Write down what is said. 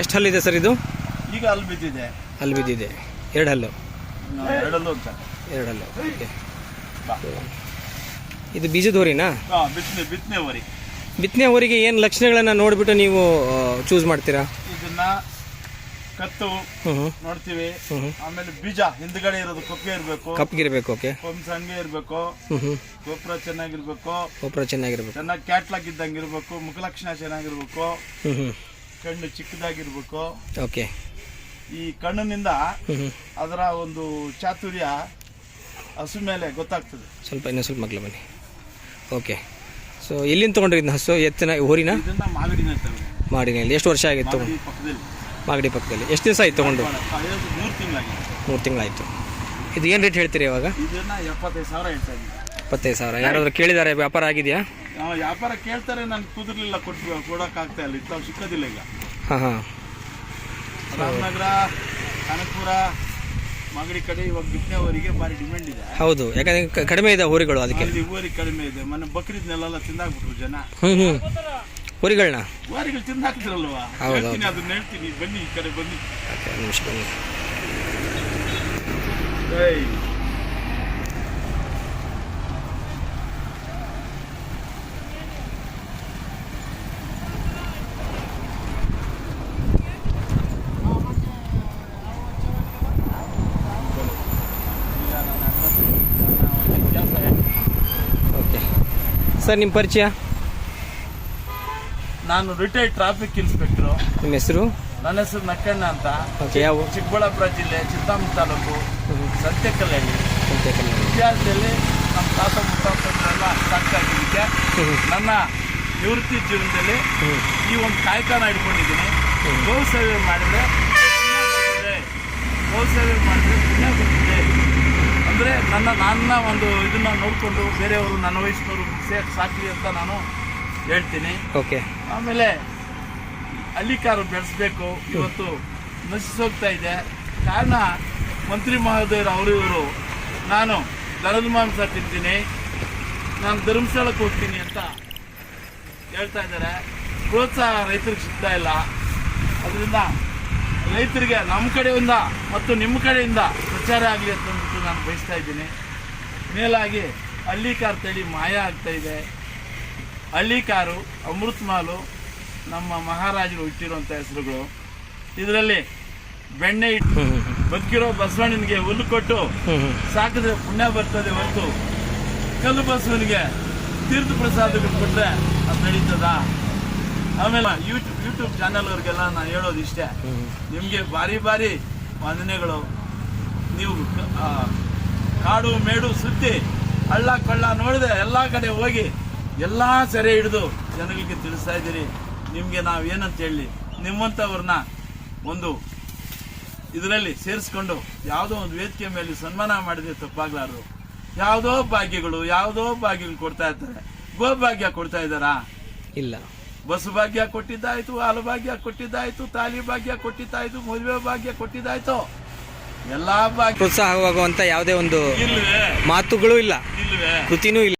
ಎಷ್ಟು ಹಲ್ಲಿದೆ ಸರ್ ಇದು? ಈಗ ಅಲ್ಲಿ ಬಿದ್ದಿದೆ. ಅಲ್ಲಿ ಬಿದ್ದಿದೆ. ಎರಡು ಹಲ್ಲು? ಎರಡಲ್ಲೂ ಅಂತ ಎರಡು ಹಲ್ಲು ಓಕೆ. ಇದು ಬೀಜದ ಹೋರಿನಾ? ಹಾ ಬಿತ್ತನೆ ಬಿತ್ತನೆ ಹೋರಿ. ಬಿತ್ತನೆ ಹೋರಿಗೆ ಏನು ಲಕ್ಷಣಗಳನ್ನು ನೋಡಿಬಿಟ್ಟು ನೀವು ಚೂಸ್ ಮಾಡ್ತೀರಾ? ಇದನ್ನ ಕತ್ತು ನೋಡ್ತೀವಿ. ಆಮೇಲೆ ಬೀಜ ಹಿಂದ್ಗಡೆ ಇರೋದು ಕೊಕ್ಕೆ ಇರಬೇಕು. ಕಪ್ಗಿರ್ಬೇಕು ಓಕೆ. ಕೊಂಬ್ ಸಣ್ಣ ಇರಬೇಕು. ಗೊಬ್ಬರ ಚೆನ್ನಾಗಿರ್ಬೇಕು. ಗೊಬ್ಬರ ಚೆನ್ನಾಗಿರ್ಬೇಕು. ಚೆನ್ನಾಗಿ ಕ್ಯಾಟ್ಲಾಗ್ ಇದ್ದಂಗೆ ಇರಬೇಕು. ಮುಖಲಕ್ಷಣ ಚೆನ್ನಾಗಿರ್ಬೇಕು. ಕಣ್ಣು ಚಿಕ್ಕದಾಗಿರ್ಬೇಕು. ಓಕೆ. ಈ ಕಣ್ಣಿನಿಂದ ಅದರ ಒಂದು ಚಾತುರ್ಯ ಹಸು ಮೇಲೆ ಗೊತ್ತಾಗ್ತದೆ. ಸ್ವಲ್ಪ ಇನ್ನೂ ಸ್ವಲ್ಪ ಮಗ್ಲ ಬನ್ನಿ. ಓಕೆ. ಸೊ ಎಲ್ಲಿಂದ ತೊಗೊಂಡ್ರಿ ಇದನ್ನ ಹಸು? ಎತ್ತಿನ ಹೋರಿನ ಇದನ್ನ ಮಾಗಡಿನ ಮಾಡಿನಲ್ಲಿ ಎಷ್ಟು ವರ್ಷ ಆಗಿತ್ತು? ಮಾಗಡಿ ಪಕ್ಕದಲ್ಲಿ. ಮಾಗಡಿ ಪಕ್ಕದಲ್ಲಿ. ಎಷ್ಟು ದಿವಸ ಆಯ್ತು ತೊಗೊಂಡು? ಮೂರು ತಿಂಗಳಾಗಿದೆ. ಮೂರು ತಿಂಗಳಾಯ್ತು. ಇದು ಏನು ರೇಟ್ ಹೇಳ್ತೀರಿ ಇವಾಗ? ಇದನ್ನ ಎಪ್ಪತ್ತೈದು ಸಾವಿರ ಹೇಳ್ತಾ ಇದ್ದೀನಿ. ಇಪ್ಪತ್ತೈದು ಸಾವಿರ. ಯಾರಾದರೂ ಕೇಳಿದ್ದಾರೆ ವ್ಯಾಪಾರ ಆಗಿದೆಯಾ? ವ್ಯಾಪಾರ ಕೇಳ್ತಾರೆ ನಾನು ಕುದುರ್ಲಿಲ್ಲ ಕೊಟ್ಟು ಕೊಡೋಕ್ಕಾಗ್ತಾ ಇಲ್ಲ ಇತ್ತು ಸಿಕ್ಕೋದಿಲ್ಲ ಈಗ. ಹಾಂ ಹಾಂ. ರಾಮನಗರ ಕನಕಪುರ ಮಾಗಡಿ ಕಡೆ ಇವಾಗ ಬಿತ್ತನೆವರಿಗೆ ಭಾರಿ ಡಿಮ್ಯಾಂಡ್ ಇದೆ. ಹೌದು ಯಾಕಂದ್ರೆ ಕ- ಕಡಿಮೆ ಇದೆ ಹೋರಿಗಳು ಅದಕ್ಕೆ. ಅಲ್ಲಿ ಊರಿಗೆ ಕಡಿಮೆ ಇದೆ. ಮೊನ್ನೆ ಬಕ್ರೀದ್ನೆಲ್ಲ ತಿಂದಾಕ್ಬಿಟ್ರು ಜನ. ಹ್ಞೂ ಹ್ಞೂ ಹೋರಿಗಳನ್ನ ವಾರಿಗಳು ತಿಂದಾಕ್ತಿರಲ್ವಾ ಹೌದು, ಹೇಳ್ತೀನಿ ಅದನ್ನ ಹೇಳ್ತೀನಿ. ಬನ್ನಿ ಈ ಕಡೆ ಬನ್ನಿ. ನಿಮಿಷ ಬನ್ನಿ. ಏಯ್. ಈಗ ನನ್ನ ಅಡ್ರೆಸ್ ನನ್ನ ಒಂದು ಕೆಲಸ ಹೇಳ್ತೀನಿ. ಓಕೆ ಸರ್ ನಿಮ್ಮ ಪರಿಚಯ? ನಾನು ರಿಟೈರ್ಡ್ ಟ್ರಾಫಿಕ್ ಇನ್ಸ್ಪೆಕ್ಟರ್ ನಿಮ್ಮ ಹೆಸರು? ನನ್ನ ಹೆಸರು ನಕ್ಕಣ್ಣ ಅಂತ. ಓಕೆ ಯಾವ ಚಿಕ್ಕಬಳ್ಳಾಪುರ ಜಿಲ್ಲೆ ಚಿತ್ತಾಮ ತಾಲೂಕು ಸತ್ಯಕಲ್ಯಾಣಿ ವಿದ್ಯಾರ್ಥಿಯಲ್ಲಿ ನಮ್ಮ ತಾತ ಮುತ್ತಾತರೆಲ್ಲ ಸಾಕಾಗಿದ್ದಕ್ಕೆ ನನ್ನ ನಿವೃತ್ತಿ ಜೀವನದಲ್ಲಿ ಈ ಒಂದು ಕಾಯಕನ ಇಟ್ಕೊಂಡಿದ್ದೀನಿ. ಗೋ ಸೇವೆ ಮಾಡಿದ್ರೆ ಪುಣ್ಯ ಬರ್ತದೆ. ಗೋ ಸೇವೆ ಮಾಡಿದ್ರೆ ಪುಣ್ಯ ಬರ್ತದೆ ಅಂದರೆ ನನ್ನ ನನ್ನ ಒಂದು ಇದನ್ನ ನೋಡಿಕೊಂಡು ಬೇರೆಯವರು ನನ್ನ ವಯಸ್ಸಿನವರು ಸೇ ಸಾಕಲಿ ಅಂತ ನಾನು ಹೇಳ್ತೀನಿ. ಓಕೆ. ಆಮೇಲೆ ಹಳ್ಳಿಕಾರು ಬೆಳೆಸ್ಬೇಕು. ಇವತ್ತು ನಶಿಸೋಗ್ತಾ ಇದೆ. ಕಾರಣ ಮಂತ್ರಿ ಮಹೋದಯರು ಅವರು ಇವರು. ನಾನು ದನದ ಮಾಂಸ ತಿಂತೀನಿ. ನಾನು ಧರ್ಮಸ್ಥಳಕ್ಕೆ ಹೋಗ್ತೀನಿ ಅಂತ ಹೇಳ್ತಾ ಇದ್ದಾರೆ. ಪ್ರೋತ್ಸಾಹ ರೈತರಿಗೆ ಸಿಗ್ತಾ ಇಲ್ಲ. ಅದರಿಂದ ರೈತರಿಗೆ ನಮ್ಮ ಕಡೆಯಿಂದ ಮತ್ತು ನಿಮ್ಮ ಕಡೆಯಿಂದ ಪ್ರಚಾರ ಆಗಲಿ ಅಂತ ಅಂದ್ಬಿಟ್ಟು ನಾನು ಬಯಸ್ತಾ ಇದ್ದೀನಿ. ಮೇಲಾಗಿ ಹಳ್ಳಿಕಾರ್ ತಳಿ ಮಾಯ ಆಗ್ತಾ ಇದೆ. ಹಳ್ಳಿಕಾರು ಅಮೃತ್ ಮಾಲು, ನಮ್ಮ ಮಹಾರಾಜರು ಇಟ್ಟಿರುವಂಥ ಹೆಸರುಗಳು. ಇದರಲ್ಲಿ ಬೆಣ್ಣೆ ಇಟ್ಟು ಬದುಕಿರೋ ಬಸವಣ್ಣನಿಗೆ ಹುಲ್ಲು ಕೊಟ್ಟು ಸಾಕಿದ್ರೆ ಪುಣ್ಯ ಬರ್ತದೆ ಹೊರತು ಕಲ್ಲು ಬಸವನಿಗೆ ತೀರ್ಥ ಪ್ರಸಾದಗಳು ಕೊಟ್ಟರೆ ಅದು ನಡೀತದ? ಆಮೇಲೆ ಯೂಟ್ಯೂಬ್ ಯೂಟ್ಯೂಬ್ ಚಾನಲ್ ಅವ್ರಿಗೆಲ್ಲ ನಾನು ಹೇಳೋದು ಇಷ್ಟೇ ನಿಮಗೆ ಭಾರಿ ಭಾರಿ ವಂದನೆಗಳು. ನೀವು ಕಾಡು ಮೇಡು ಸುತ್ತಿ ಹಳ್ಳ ಕಳ್ಳ ನೋಡಿದೆ ಎಲ್ಲ ಕಡೆ ಹೋಗಿ ಎಲ್ಲ ಸೆರೆ ಹಿಡಿದು ಜನಗಳಿಗೆ ತಿಳಿಸ್ತಾ ಇದ್ದೀರಿ. ನಿಮಗೆ ನಾವು ಏನಂತ ಹೇಳಿ ನಿಮ್ಮಂಥವ್ರನ್ನ ಒಂದು ಇದರಲ್ಲಿ ಸೇರಿಸ್ಕೊಂಡು ಯಾವುದೋ ಒಂದು ವೇದಿಕೆ ಮೇಲೆ ಸನ್ಮಾನ ಮಾಡಿದ್ರೆ ತಪ್ಪಾಗ್ಲಾರ್ದು. ಯಾವುದೋ ಭಾಗ್ಯಗಳು ಯಾವುದೋ ಭಾಗ್ಯಗಳು ಕೊಡ್ತಾ ಇರ್ತಾರೆ ಗೋ ಭಾಗ್ಯ ಕೊಡ್ತಾ ಇದ್ದಾರಾ? ಇಲ್ಲ. ಬಸ್ ಭಾಗ್ಯ ಕೊಟ್ಟಿದ್ದಾಯ್ತು ಹಾಲು ಭಾಗ್ಯ ಕೊಟ್ಟಿದ್ದಾಯ್ತು ತಾಲಿ ಭಾಗ್ಯ ಕೊಟ್ಟಿದ್ದಾಯ್ತು ಮದುವೆ ಭಾಗ್ಯ ಕೊಟ್ಟಿದ್ದಾಯ್ತು. ಪ್ರೋತ್ಸಾಹವಾಗುವಂಥ ಯಾವುದೇ ಒಂದು ಮಾತುಗಳು ಇಲ್ಲ. ಕೃತಿನೂ ಇಲ್ಲ.